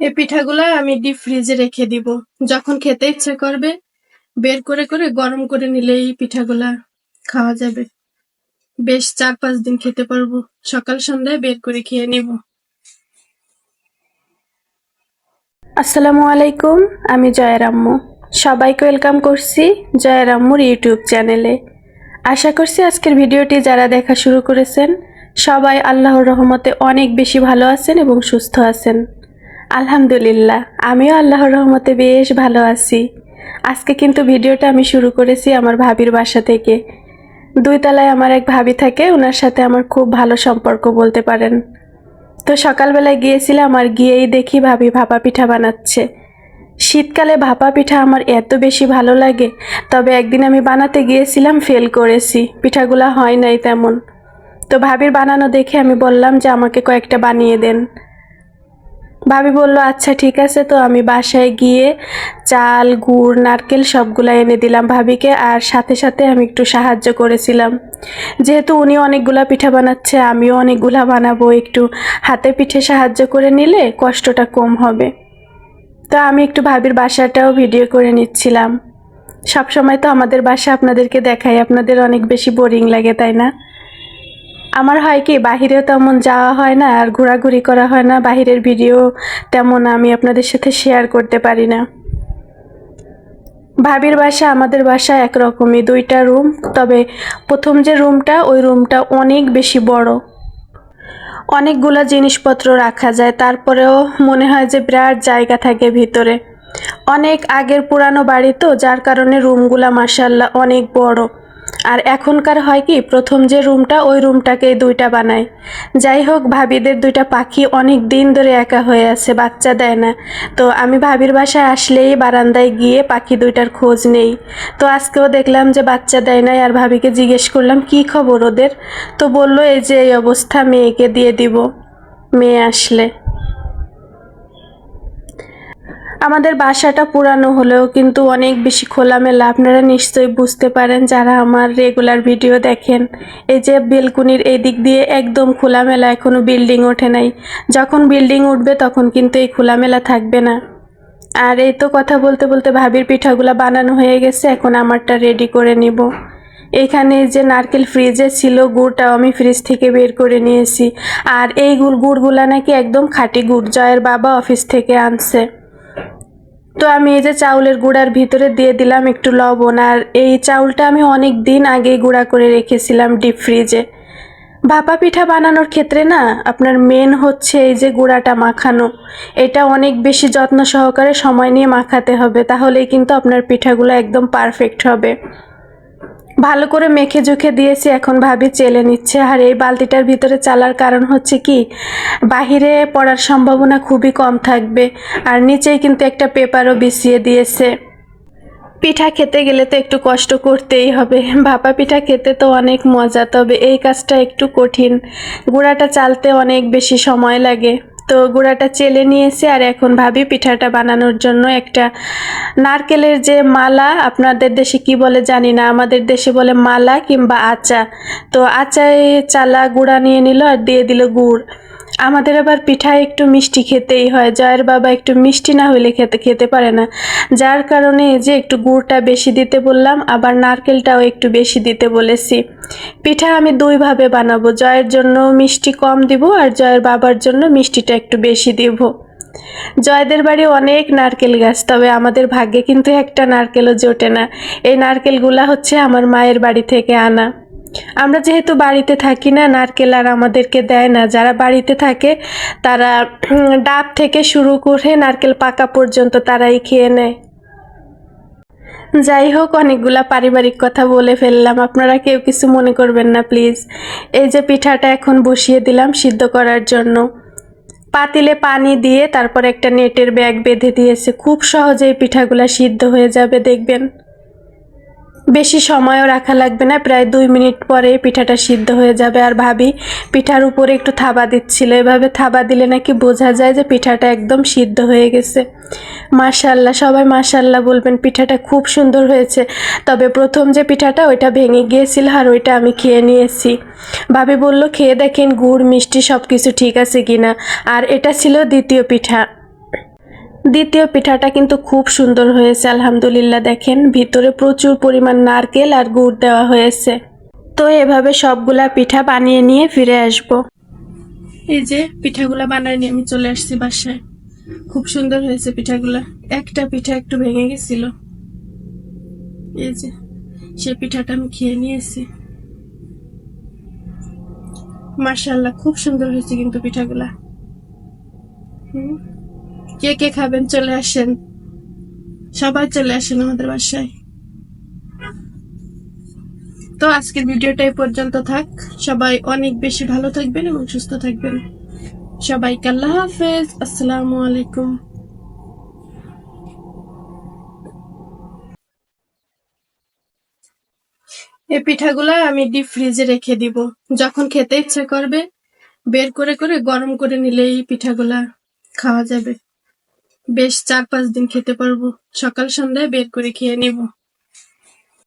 এই পিঠাগুলা আমি ডিপ ফ্রিজে রেখে দিব। যখন খেতে ইচ্ছে করবে, বের করে করে গরম করে নিলে এই পিঠাগুলা খাওয়া যাবে। বেশ চার পাঁচ দিন খেতে পারব। সকাল সন্ধ্যায় বের করে খেয়ে নিব। আসসালামু আলাইকুম, আমি জয়রাম্মু সবাইকে ওয়েলকাম করছি জয়রাম্মুর ইউটিউব চ্যানেলে। আশা করছি আজকের ভিডিওটি যারা দেখা শুরু করেছেন, সবাই আল্লাহর রহমতে অনেক বেশি ভালো আছেন এবং সুস্থ আছেন। আলহামদুলিল্লাহ, আমিও আল্লাহর রহমতে বেশ ভালো আছি। আজকে কিন্তু ভিডিওটা আমি শুরু করেছি আমার ভাবির বাসা থেকে। দুই তলায় আমার এক ভাবি থাকে ওনার সাথে আমার খুব ভালো সম্পর্ক বলতে পারেন। তো সকালবেলায় গিয়েছিলাম আর গিয়েই দেখি ভাবি ভাপা পিঠা বানাচ্ছে। শীতকালে ভাপা পিঠা আমার এত বেশি ভালো লাগে, তবে একদিন আমি বানাতে গিয়েছিলাম ফেল করেছি। পিঠাগুলা হয় নাই তেমন। তো ভাবির বানানো দেখে আমি বললাম যে আমাকে কয়েকটা বানিয়ে দেন। ভাবি বলল আচ্ছা ঠিক আছে। তো আমি বাসায় গিয়ে চাল, গুড়, নারকেল সবগুলো এনে দিলাম ভাবিকে আর সাথে সাথে আমি একটু সাহায্য করেছিলাম। যেহেতু উনি অনেকগুলা পিঠা বানাচ্ছে, আমিও অনেকগুলা বানাবো। একটু হাতে পিঠে সাহায্য করে নিলে কষ্টটা কম হবে। তো আমি একটু ভাবির বাসাটাও ভিডিও করে নিচ্ছিলাম। সব সময় তো আমাদের বাসা আপনাদেরকে দেখাই আপনাদের অনেক বেশি বোরিং লাগে, তাই না? আমার হয় কি, বাহিরেও তেমন যাওয়া হয় না আর ঘোরাঘুরি করা হয় না। বাহিরের ভিডিও তেমন আমি আপনাদের সাথে শেয়ার করতে পারি না। ভাবির বাসা আমাদের বাসা একরকমই, দুইটা রুম তবে প্রথম যে রুমটা ওই রুমটা অনেক বেশি বড়। অনেকগুলো জিনিসপত্র রাখা যায়, তারপরেও মনে হয় যে বিরাট জায়গা থাকে ভিতরে। অনেক আগের পুরানো বাড়ি তো, যার কারণে রুমগুলা মার্শাল্লাহ অনেক বড়। আর এখনকার হয় কি, প্রথম যে রুমটা, ওই রুমটাকে দুইটা বানায়। যাই হোক, ভাবিদের দুইটা পাখি অনেক দিন ধরে একা হয়ে আছে, বাচ্চা দেয় না। তো আমি ভাবির বাসায় আসলেই বারান্দায় গিয়ে পাখি দুইটার খোঁজ নেই। তো আজকেও দেখলাম যে বাচ্চা দেয় নাই আর ভাবিকে জিজ্ঞেস করলাম, কি খবর ওদের? তো বলল, এই যে এই অবস্থা, মেয়েকে দিয়ে দিব। মেয়ে আসলে। আমাদের বাসাটা পুরানো হলেও কিন্তু অনেক বেশি খোলামেলা। আপনারা নিশ্চয়ই বুঝতে পারেন যারা আমার রেগুলার ভিডিও দেখেন, এই যে বেলকুনির এই দিক দিয়ে একদম খোলামেলা এখনও বিল্ডিং ওঠে নাই। যখন বিল্ডিং উঠবে তখন কিন্তু এই খোলামেলা থাকবে না। আর এই তো কথা বলতে বলতে ভাবির পিঠাগুলা বানানো হয়ে গেছে, এখন আমারটা রেডি করে নিব। এখানে যে নারকেল ফ্রিজে ছিল গুড়টাও আমি ফ্রিজ থেকে বের করে নিয়েছি। আর এই গুড় গুড়গুলা নাকি একদম খাঁটি গুড়, জয়ের বাবা অফিস থেকে আনছে। তো আমি এই যে চাউলের গুঁড়ার ভিতরে দিয়ে দিলাম একটু লবণ, আর এই চাউলটা আমি অনেক দিন আগেই গুঁড়া করে রেখেছিলাম ডিপ ফ্রিজে ভাপা পিঠা বানানোর ক্ষেত্রে না, আপনার মেন হচ্ছে এই যে গুঁড়াটা মাখানো। এটা অনেক বেশি যত্ন সহকারে সময় নিয়ে মাখাতে হবে, তাহলেই কিন্তু আপনার পিঠাগুলো একদম পারফেক্ট হবে। ভালো করে মেখে জুখে দিয়েছি, এখন ভাবি চেলে নিচ্ছে। আর এই বালতিটার ভিতরে চালার কারণ হচ্ছে কি, বাহিরে পড়ার সম্ভাবনা খুবই কম থাকবে, আর নিচেই কিন্তু একটা পেপারও বিছিয়ে দিয়েছে। পিঠা খেতে গেলে তো একটু কষ্ট করতেই হবে। ভাপা পিঠা খেতে তো অনেক মজা, তবে এই কাজটা একটু কঠিন। গুঁড়াটা চালতে অনেক বেশি সময় লাগে। তো গুঁড়াটা চেলে নিয়েছি আর এখন ভাবি পিঠাটা বানানোর জন্য একটা নারকেলের যে মালা, আপনাদের দেশে কি বলে জানি না, আমাদের দেশে বলে মালা কিংবা আচা। তো আচায় চালা গুঁড়া নিয়ে নিল আর দিয়ে দিল গুড়। আমাদের আবার পিঠায় একটু মিষ্টি খেতেই হয় জয়ের বাবা একটু মিষ্টি না হলে খেতে খেতে পারে না। যার কারণে যে একটু গুড়টা বেশি দিতে বললাম, আবার নারকেলটাও একটু বেশি দিতে বলেছি। পিঠা আমি দুইভাবে বানাবো, জয়ের জন্য মিষ্টি কম দিব আর জয়ের বাবার জন্য মিষ্টিটা একটু বেশি দিব। জয়দের বাড়ি অনেক নারকেল গাছ, তবে আমাদের ভাগ্যে কিন্তু একটা নারকেলও জোটে না। এই নারকেলগুলা হচ্ছে আমার মায়ের বাড়ি থেকে আনা। আমরা যেহেতু বাড়িতে থাকি না, নারকেল আর আমাদেরকে দেয় না। যারা বাড়িতে থাকে, তারা ডাব থেকে শুরু করে নারকেল পাকা পর্যন্ত তারাই খেয়ে নেয়। যাই হোক, অনেকগুলা পারিবারিক কথা বলে ফেললাম। আপনারা কেউ কিছু মনে করবেন না, প্লিজ। এই যে পিঠাটা এখন বসিয়ে দিলাম সিদ্ধ করার জন্য। পাতিলে পানি দিয়ে তারপর একটা নেটের ব্যাগ বেঁধে দিয়েছে। খুব সহজেই পিঠাগুলা সিদ্ধ হয়ে যাবে, দেখবেন। বেশি সময়ও রাখা লাগবে না। প্রায় দুই মিনিট পরে পিঠাটা সিদ্ধ হয়ে যাবে। আর ভাবি পিঠার উপরে একটু থাবা দিচ্ছিল। এভাবে থাবা দিলে নাকি বোঝা যায় যে পিঠাটা একদম সিদ্ধ হয়ে গেছে। মাশাল্লাহ, সবাই মাশাল্লাহ বলবেন, পিঠাটা খুব সুন্দর হয়েছে। তবে প্রথম যে পিঠাটা, ওইটা ভেঙে গিয়েছিল আর ওইটা আমি খেয়ে নিয়েছি। ভাবি বলল, খেয়ে দেখেন, গুড়, মিষ্টি সব কিছু ঠিক আছে কিনা? আর এটা ছিল দ্বিতীয় পিঠা। দ্বিতীয় পিঠাটা কিন্তু খুব সুন্দর হয়েছে, আলহামদুলিল্লাহ দেখেন। ভিতরে প্রচুর পরিমাণ নারকেল আর গুড় দেওয়া হয়েছে। তো এভাবে সবগুলা পিঠা বানিয়ে নিয়ে ফিরে আসব। এই যে পিঠাগুলা বানায় নিয়ে আমি চলে আসছি বাসায়। খুব সুন্দর হয়েছে পিঠাগুলা। একটা পিঠা একটু ভেঙে গেছিল। এই যে, সে পিঠাটা আমি খেয়ে নিয়েছি। মার্শাল্লাহ খুব সুন্দর হয়েছে কিন্তু পিঠাগুলা। হুম। কে কে খাবেন? চলে আসেন। সবাই চলে আসেন আমাদের বাসায়। তো আজকের ভিডিওটা এই পর্যন্ত থাক। সবাই অনেক বেশি ভালো থাকবেন এবং সুস্থ থাকবেন। সবাইকে আল্লাহ হাফেজ। আসসালামু আলাইকুম। এই পিঠাগুলা আমি ডিপ ফ্রিজে রেখে দিব। যখন খেতে ইচ্ছে করবে, বের করে করে গরম করে নিলেই পিঠাগুলা খাওয়া যাবে। বেশ চার পাঁচ দিন খেতে পারব। সকাল সন্ধ্যায় বের করে খেয়ে নিব।